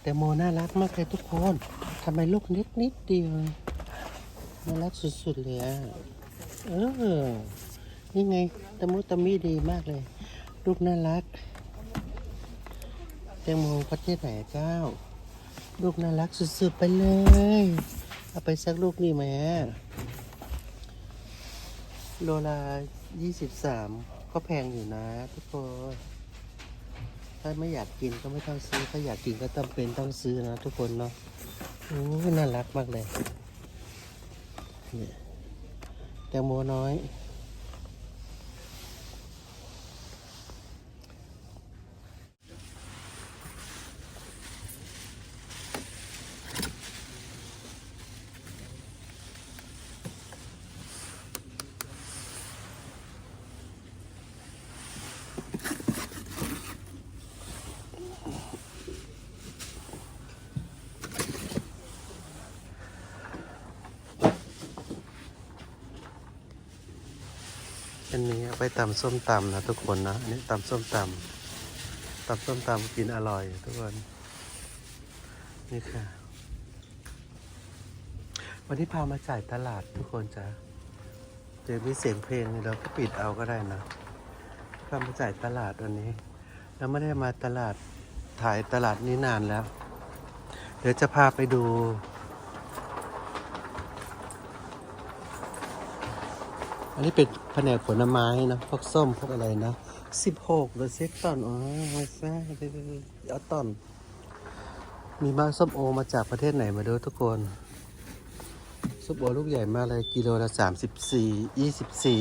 แตงโมน่ารักมากเลยทุกคนทำไมลูกนิดนิดเดียวน่ารักสุดๆเลยอะเออนี่ไงตะมุตะมิดีมากเลย ลูกน่ารักแตงโมประเทศไหนเจ้า ลูกน่ารักสุดๆไปเลย เอาไปสักลูกนี่ไหมโลละยี่สิบสามก็แพงอยู่นะทุกคน ถ้าไม่อยากกินก็ไม่ต้องซื้อ ถ้าอยากกินก็จำเป็นต้องซื้อนะทุกคนเนาะโอ้น่ารักมากเลยเนี่ยแตงโมน้อย อันนี้เอาไปตำส้มตำนะทุกคนนะอันนี้ตำส้มตำตำส้มตำกินอร่อย ทุกคน นี่ค่ะ วันนี้พามาจ่ายตลาดทุกคนจ้ะเดี๋ยวมีเสียงเพลงนี่เราก็ปิดเอาก็ได้นะพามาจ่ายตลาดวันนี้แล้วไม่ได้มาตลาดถ่ายตลาดนี้นานแล้ว เดี๋ยวจะพาไปดู อันนี้เป็นแผนกผลไม้นะพวกส้มพวกอะไรนะสิบหกหรือเซ็กตอนอ๋อไม่ใช่เอาตอน มีบ้านส้มโอมาจากประเทศไหนมาดูทุกคนส้มโอลูกใหญ่มากเลยกิโลละสามสิบสี่ยี่สิบสี่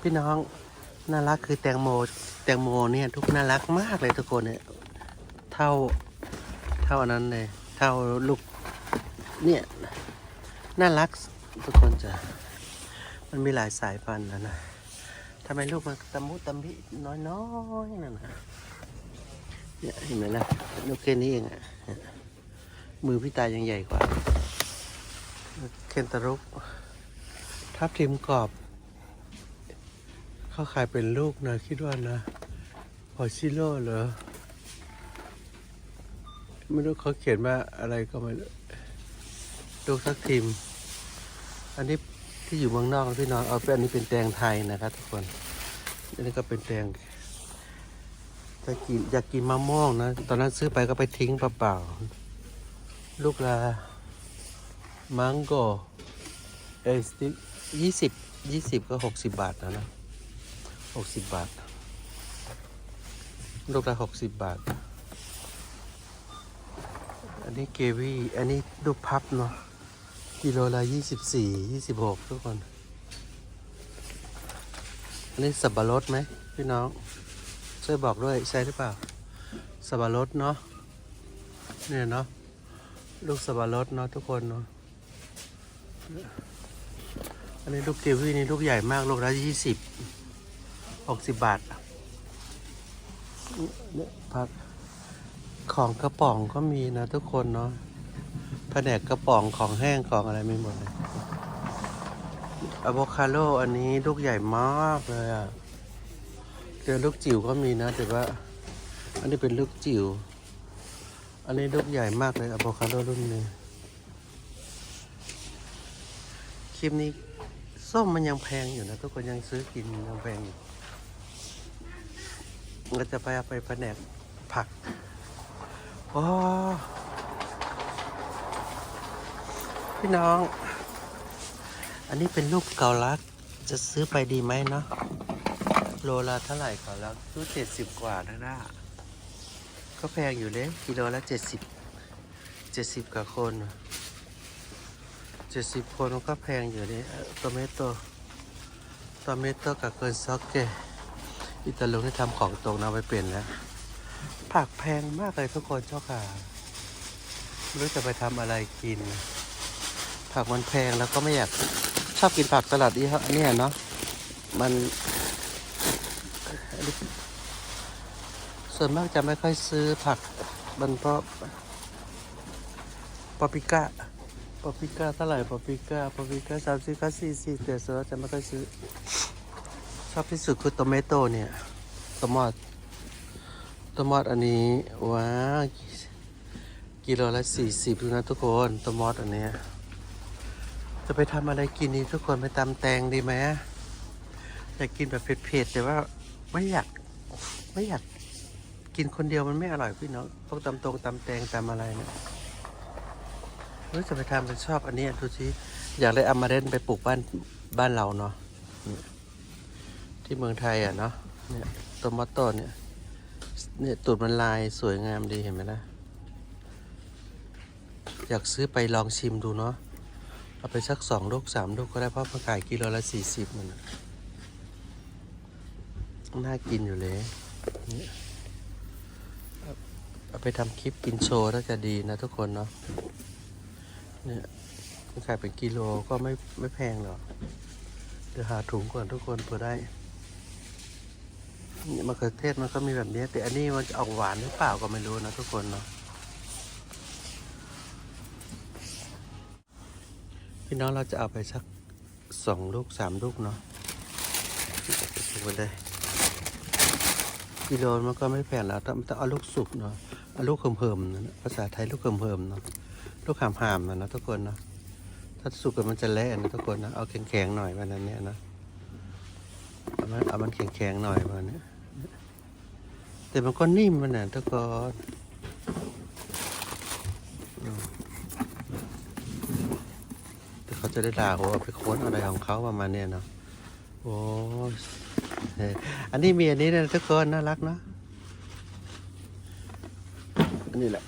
พี่น้องน่ารักคือแตงโมแตงโมเนี่ยทุกน่ารักมากเลยทุกคนเนี่ยเท่าเท่าอันนั้นเลยเท่าลูก เนี่ย น่ารักทุกคนจะ มันมีหลายสายพันธุ์นะนะทำไมลูกมันตะมุตะมิน้อยๆนั่นนะเนี่ยเห็นไหมล่ะลูกแค่นี้เองอะมือพี่ตายังใหญ่กว่า เคนตารุกทับทิมกรอบ เขาขายเป็นลูกนะ คิดว่านะพอชิโร่เหรอ ไม่รู้เขาเขียนว่าอะไรก็ไม่รู้ ลูกทักทิม อันนี้ที่อยู่เมืองนอกพี่น้องเอาเป็นอันนี้เป็นแตงไทยนะครับทุกคน อันนี้ก็เป็นแตงจะกินอยากกินมะม่วงนะ ตอนนั้นซื้อไปก็ไปทิ้งเปล่าๆ ลูกละมังโกเอสติยี่สิบยี่สิบก็หกสิบบาทนะนะหกสิบบาท ลูกละหกสิบบาท อันนี้เกวีอันนี้ลูกพับเนาะ กิโลละยี่สิบสี่ยี่สิบหกทุกคน อันนี้สับปะรดไหมพี่น้อง ช่วยบอกด้วยใช่หรือเปล่า สับปะรดเนาะ เนี่ยเนาะ ลูกสับปะรดเนาะทุกคนเนาะ อันนี้ลูกเกวีนี่ลูกใหญ่มากลูกละยี่สิบหกสิบบาทเนี่ยผักของกระป๋องก็มีนะทุกคนเนาะ แผนกกระป๋องของแห้งของอะไรมีหมดเลยอะโวคาโดอันนี้ลูกใหญ่มากเลยอะ่ะเจอลูกจิ๋วก็มีนะ แต่ว่า อันนี้เป็นลูกจิ๋ว อันนี้ลูกใหญ่มากเลยอะโวคาโดรุ่นนี้คลิปนี้ส้มมันยังแพงอยู่นะ ทุกคนยังซื้อกินยังแพงอยู่เราจะไปเอาไปแผนกผักโอ้ พี่น้อง อันนี้เป็นลูกเกาลัดจะซื้อไปดีไหมเนาะ โลละเท่าไหร่เกาลัดรู้เจ็ดสิบกว่านะนะก็แพงอยู่เลยกิโลละเจ็ดสิบเจ็ดสิบกับคนเจ็ดสิบคนก็แพงอยู่นี่โตเมตโตโตเมตโตกับเกินซอกเกอิตาลีที่ทำของตรงนะเอาไปเปลี่ยนแล้วผักแพงมากเลยทุกคนเจ้าค่ะไม่รู้จะไปทำอะไรกิน ผักมันแพงแล้วก็ไม่อยากชอบกินผักสลัดอีอันเนี้ยเนาะมันส่วนมากจะไม่ค่อยซื้อผักมันเพราะปาปิก้าปาปิก้าเท่าไหร่ปาปิก้าปาปิก้าสามสิบก้าสี่สิบแต่ส่วนมากจะไม่ค่อยซื้อ ชอบที่สุดคือโตเมโตเนี่ยตมอสตมอดอันนี้ว้ากิโลละสี่สิบนะทุกคนตมอดอันเนี้ย จะไปทำอะไรกินดีทุกคนไปตำแตงดีไหมอยากกินแบบเผ็ดๆแต่ว่าไม่อยากไม่อยากกินคนเดียวมันไม่อร่อยพี่น้องพวกตำตรงตำแตงตำอะไรเนี่ยเฮ้จะไปทำเป็นชอบอันนี้ดูสิอยากได้อามาเรนไปปลูกบ้านบ้านเราเนาะที่เมืองไทยอะเนาะเนี่ยตมอตโต้เนี่ยเนี่ยตูดมันลายสวยงามดีเห็นไหมล่ะ อยากซื้อไปลองชิมดูเนาะ เอาไปสักสองลูกสามลูกก็ได้เพราะมันขายกิโลละสี่สิบมันน่ะน่ากินอยู่เลยเอาไปทำคลิปกินโชว์น่าจะดีนะทุกคนเนาะเนี่ยมันขายเป็นกิโลก็ไม่ไม่แพงหรอก เดี๋ยวหาถุงก่อนทุกคนเพื่อได้นี่มะเขือเทศมันก็มีแบบนี้ แต่อันนี้มันจะออกหวานหรือเปล่าก็ไม่รู้นะทุกคนเนาะ พี่น้องเราจะเอาไปสักสองลูกสามลูกเนาะถูกไปเลยกิโลมันก็ไม่แพงแล้วต้องต้องเอาลูกสุกเนาะเอาลูกเพิ่มๆนะภาษาไทยลูกเพิ่มๆเนาะลูกหามๆนะนะทุกคนเนาะถ้าสุกมันจะเละนะทุกคนนะเอาแข็งๆหน่อยวันนั้นเนี่ยนะเอามันเอามันแข็งๆหน่อยวันนี้แต่มันก็นิ่มมันน่ะทุกคน จะได้ด่าโหเอาไปค้นอะไรของเขาประมาณเนี้ยเนาะโอ้ยเอออันนี้มีอันนี้นะทุกคนน่ารักเนาะอันนี้แหละ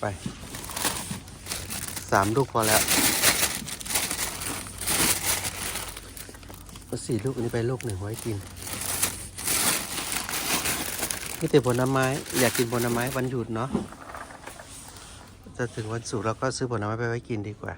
ไปสามลูกพอแล้วเอาสี่ลูกอันนี้ไปลูกหนึ่งไว้กินนี่แต่ผลไม้ อยากกินผลไม้วันหยุดเนาะจะถึงวันศุกร์เราก็ซื้อผลไม้ไปไว้กินดีกว่า